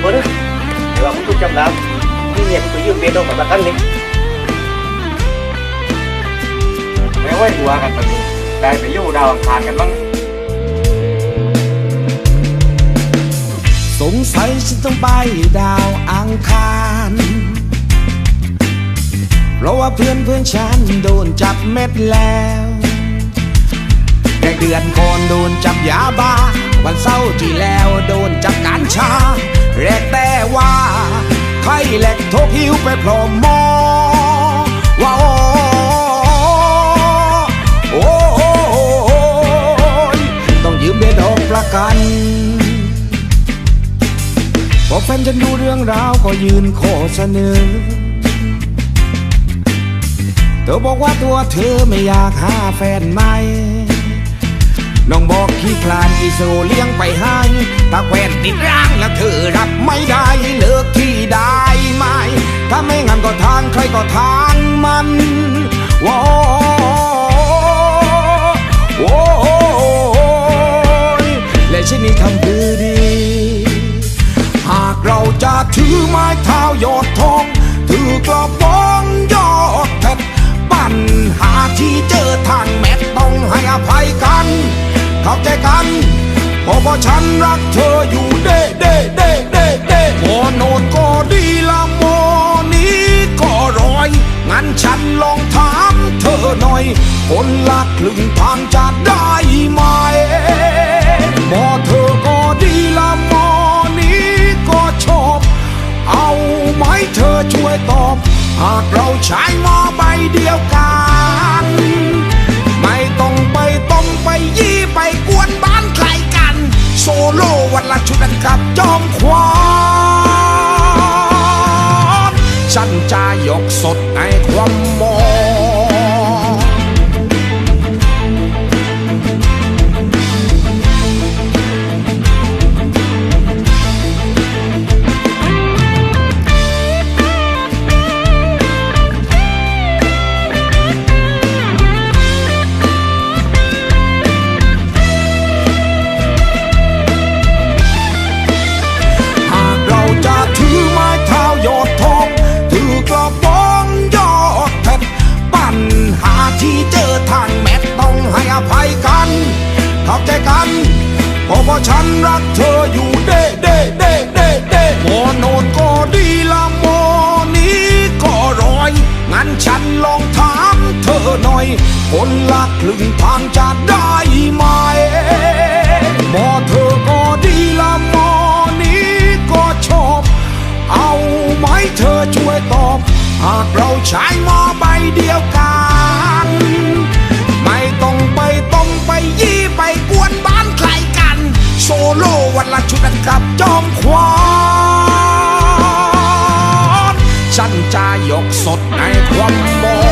เบอร์นะแต่ว่าผมถูกจำนำนี่เนี่ยผมไปยืมเบียร์ดองมาประกันนี่ไม่ว่าหัวกันมันได้ไปอยู่ดาวอังคารกันบ้างสงสัยฉันต้องไปดาวอังคาร เพราะว่าเพื่อนเพื่อนฉันโดนจับเม็ดแล้วแค่เดือนก่อนโดนจับยาบ้า วันเสาร์ที่แล้วโดนจับการชา ทกหิวไปพร้อมมอว่าโอ้โอ้โอ้โอ้โอ้ยต้องยืมเบี้ยดอกประกันพอแฟนฉันดูเรื่องราวก็ยืนขอเสนอ เธอบอกว่าตัวเธอไม่อยากหาแฟนใหม่น้องบอกขี้คลานอีโซเลี้ยงไปให้ถ้าแควนติดร่างแล้วเธอรับไม่ได้เลิกที่ได้ ไหม ถ้าไม่งั้นก็ทางใครก็ทางมันว้าโอ้ยและฉันนี้ทำคือดี หากเราจะถือไม้เท้ายอดทอง ถือกระบองยอดเพชรปัญหาที่เจอทางแมทต้องให้อภัยกัน เข้าใจกันเพราะว่าฉันรักเธออยู่ หน่อย คนละครึ่งทางจะได้ไหมหมอเธอก็ดีละหมอนี้ก็ชอบ เอาไหมเธอช่วยตอบ หากเราใช้หมอใบเดียวกัน ไม่ต้องไปต้มไปยี่ไปกวนบ้านใครกัน โซโล่วันละชุดกันกับจอมควานฉันจะยกสดในความมอ ฉันรักเธออยู่เด้เด้เด้เด้เด้โมโนนก็ดีละโมนี้ก็ร้อย งั้นฉันลองถามเธอหน่อย คนละครึ่งทางจะได้ไหมหมอเธอก็ดีละหมอนี้ก็ชอบ เอาไหมเธอช่วยตอบ หากเราใช้หมอใบเดียวกัน ละชุดอันกับจอมควานฉันจะยกสดในความม